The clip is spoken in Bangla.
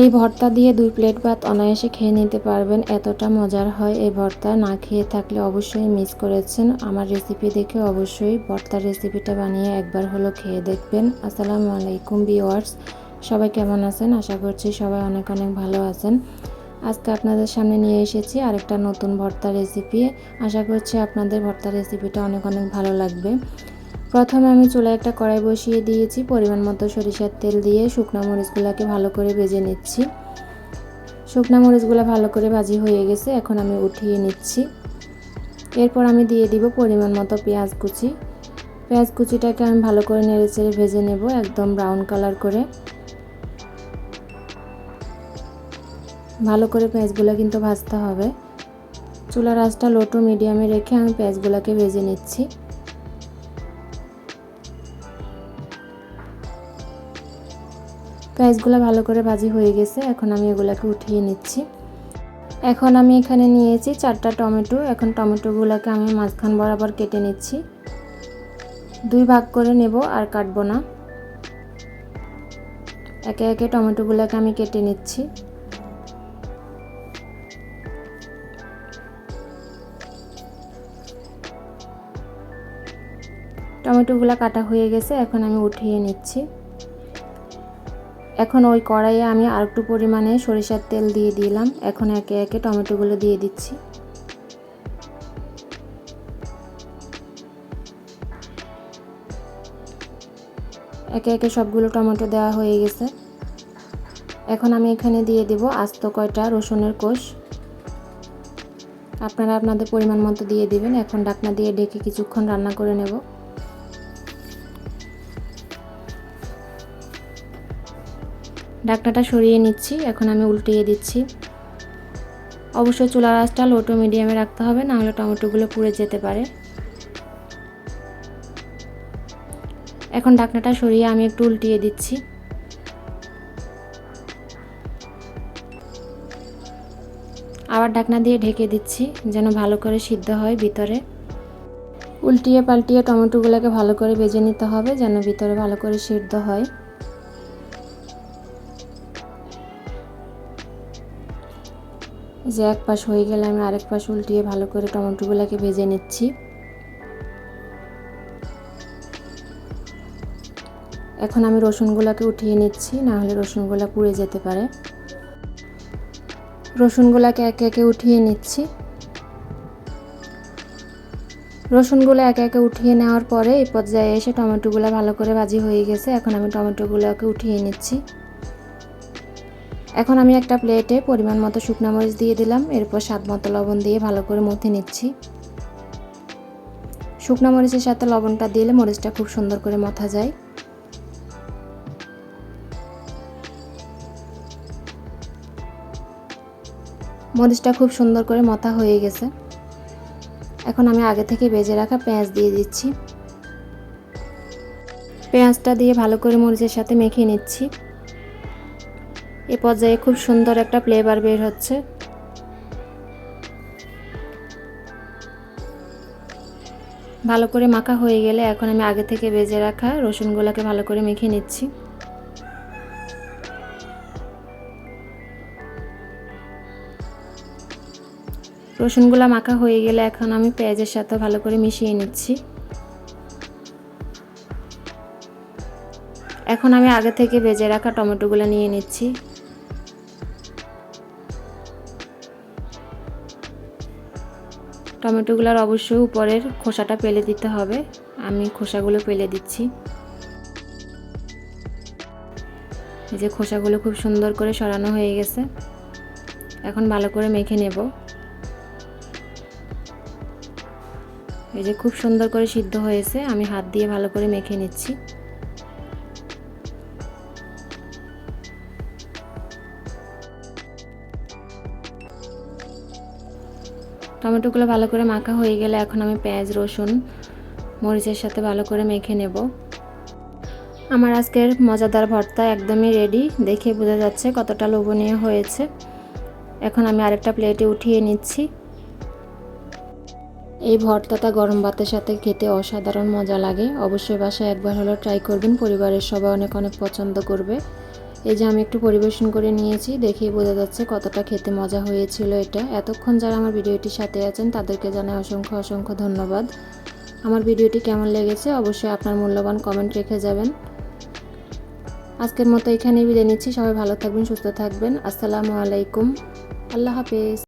এই ভর্তা দিয়ে দুই প্লেট ভাত অনায়াসে খেয়ে নিতে পারবেন। এতটা মজার হয় এই ভর্তা। না খেয়ে থাকলে অবশ্যই মিস করেছেন। আমার রেসিপি দেখে অবশ্যই ভর্তার রেসিপিটা বানিয়ে একবার হলো খেয়ে দেখবেন। আসসালামু আলাইকুম বিওয়ার্স সবাই কেমন আছেন? আশা করছি সবাই অনেক অনেক ভালো আছেন। আজকে আপনাদের সামনে নিয়ে এসেছি আরেকটা নতুন ভর্তা রেসিপি আশা করছি আপনাদের ভর্তা রেসিপিটা অনেক অনেক ভালো লাগবে। প্রথমে আমি চুলায় একটা কড়াই বসিয়ে দিয়েছি, পরিমাণ মতো সরিষার তেল দিয়ে শুকনো মরিচগুলোকে ভালো করে ভেজে নিচ্ছি। শুকনো মরিচগুলো ভালো করে ভাজি হয়ে গেছে, এখন আমি উঠিয়ে নিচ্ছি। এরপর আমি দিয়ে দিব পরিমাণ মতো পেঁয়াজ কুচি। পেঁয়াজ কুচিটাকে আমি ভালো করে নেড়ে চেড়ে ভেজে নেব একদম ব্রাউন কালার করে। ভালো করে পেঁয়াজগুলো কিন্তু ভাজতে হবে। চুলার আঁচটা লোটো মিডিয়ামে রেখে আমি পেঁয়াজগুলোকে ভেজে নিচ্ছি। পেঁয়াজগুলো ভালো করে ভাজি হয়ে গেছে। এখন আমি এগুলোকে উঠিয়ে নিচ্ছি। এখন আমি এখানে নিয়েছি চারটা টমেটো। এখন টমেটোগুলোকে আমি মাঝখান বরাবর কেটে নিচ্ছি। দুই ভাগ করে নেব আর কাটবো না। একে একে টমেটোগুলোকে আমি কেটে নিচ্ছি। টমেটোগুলো কাটা হয়ে গেছে, এখন আমি উঠিয়ে নিচ্ছি। এখন ওই কড়াইয়ে আমি আর একটু পরিমাণে সরিষার তেল দিয়ে দিলাম। এখন একে একে টমেটোগুলো দিয়ে দিচ্ছি। একে একে সবগুলো টমেটো দেওয়া হয়ে গেছে। এখন আমি এখানে দিয়ে দেব আস্ত কয়টা রসুনের কোষ। আপনারা আপনাদের পরিমাণ মতো দিয়ে দিবেন। এখন ডাকনা দিয়ে ডেকে কিছুক্ষণ রান্না করে নেব। ডাকনাটা সরিয়ে নিচ্ছি, এখন আমি উল্টিয়ে দিচ্ছি। অবশ্যই চুলার আঁচটা লো টু মিডিয়ামে রাখতে হবে নাহলে টমেটোগুলো পুড়ে যেতে পারে। এখন ডাকনাটা সরিয়ে আমি একটু উল্টিয়ে দিচ্ছি। আবার ডাকনা দিয়ে ঢেকে দিচ্ছি, যেন ভালো করে সিদ্ধ হয় ভিতরে। উল্টিয়ে পাল্টিয়ে টমেটোগুলোকে ভালো করে বেজে নিতে হবে, যেন ভিতরে ভালো করে সিদ্ধ হয়। যে এক পাশ হয়ে গেলে আমি আরেক পাশ উল্টিয়ে ভালো করে টমেটোগুলোকে ভেজে নিচ্ছি। এখন আমি রসুনগুলোকে উঠিয়ে নিচ্ছি, না হলে রসুনগুলো পুড়ে যেতে পারে। রসুনগুলোকে একে একে উঠিয়ে নিচ্ছি। রসুনগুলো একে একে উঠিয়ে নেওয়ার পরে এই পর্যায়ে এসে টমেটোগুলো ভালো করে ভাজি হয়ে গেছে। এখন আমি টমেটোগুলোকে উঠিয়ে নিচ্ছি। এখন আমি একটা প্লেটে পরিমাণ মতো শুকনো মরিচ দিয়ে দিলাম, এরপর স্বাদ মতো লবণ দিয়ে ভালো করে মথে নিচ্ছি। শুকনো মরিচের সাথে লবণটা দিলে মরিচটা খুব সুন্দর করে মথা যায়। মরিচটা খুব সুন্দর করে মথা হয়ে গেছে। এখন আমি আগে থেকে বেজে রাখা পেঁয়াজ দিয়ে দিচ্ছি। পেঁয়াজটা দিয়ে ভালো করে মরিচের সাথে মেখে নিচ্ছি। এ পর্যায়ে খুব সুন্দর একটা ফ্লেভার বের হচ্ছে। ভালো করে মাখা হয়ে গেলে এখন আমি আগে থেকে বেজে রাখা রসুনগুলোকে ভালো করে মেখে নিচ্ছি। রসুনগুলো মাখা হয়ে গেলে এখন আমি পেঁয়াজের সাথে ভালো করে মিশিয়ে নিচ্ছি। এখন আমি আগে থেকে ভেজে রাখা টমেটোগুলো নিয়ে নিচ্ছি। টমেটোগুলোর অবশ্যই উপরের খোসাটা পেলে দিতে হবে। আমি খোসাগুলো পেলে দিচ্ছি। এই যে খোসাগুলো খুব সুন্দর করে সরানো হয়ে গেছে। এখন ভালো করে মেখে নেব। এই যে খুব সুন্দর করে সিদ্ধ হয়েছে। আমি হাত দিয়ে ভালো করে মেখে নিচ্ছি। টমেটোগুলো ভালো করে মাখা হয়ে গেলে এখন আমি পেঁয়াজ, রসুন, মরিচের সাথে ভালো করে মেখে নেব। আমার আজকের মজাদার ভর্তা একদমই রেডি দেখে বোঝা যাচ্ছে কতটা লোভনীয় হয়েছে। এখন আমি আরেকটা প্লেটে উঠিয়ে নিচ্ছি। এই ভর্তাটা গরম ভাতের সাথে খেতে অসাধারণ মজা লাগে। অবশ্যই বাসায় একবার হলেও ট্রাই করবেন, পরিবারের সবাই অনেক অনেক পছন্দ করবে। এই যে আমি একটু পরিবেশন করে নিয়েছি, দেখেই বোঝা যাচ্ছে কতটা খেতে মজা হয়েছিল এটা। এতক্ষণ যারা আমার ভিডিওটির সাথে আছেন, তাদেরকে জানাই অসংখ্য অসংখ্য ধন্যবাদ। আমার ভিডিওটি কেমন লেগেছে অবশ্যই আপনার মূল্যবান কমেন্ট রেখে যাবেন। আজকের মতো এখানেই বিদায় নিচ্ছি। সবাই ভালো থাকবেন, সুস্থ থাকবেন। আসসালামু আলাইকুম। আল্লাহ হাফেজ।